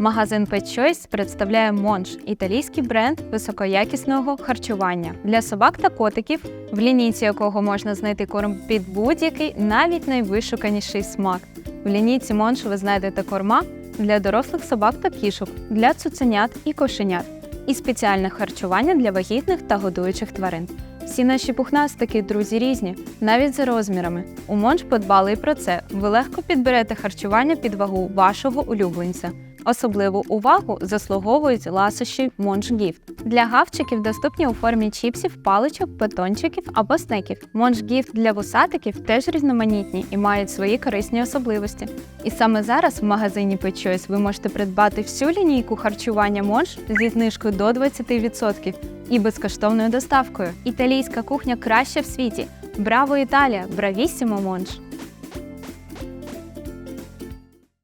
Магазин Pet Choice представляє Монж італійський бренд високоякісного харчування для собак та котиків, в лінійці якого можна знайти корм під будь-який, навіть найвишуканіший смак. В лінійці Монж ви знайдете корма для дорослих собак та кішок, для цуценят і кошенят, і спеціальне харчування для вагітних та годуючих тварин. Всі наші пухнастики, друзі, різні, навіть за розмірами. У Монж подбали і про це. Ви легко підберете харчування під вагу вашого улюбленця. Особливу увагу заслуговують ласощі Монж Гіфт. Для гавчиків доступні у формі чіпсів, паличок, батончиків або снеків. Монж Гіфт для вусатиків теж різноманітні і мають свої корисні особливості. І саме зараз в магазині Choice ви можете придбати всю лінійку харчування Монж зі знижкою до 20% і безкоштовною доставкою. Італійська кухня краща в світі. Браво Італія! Бравіссимо Монж!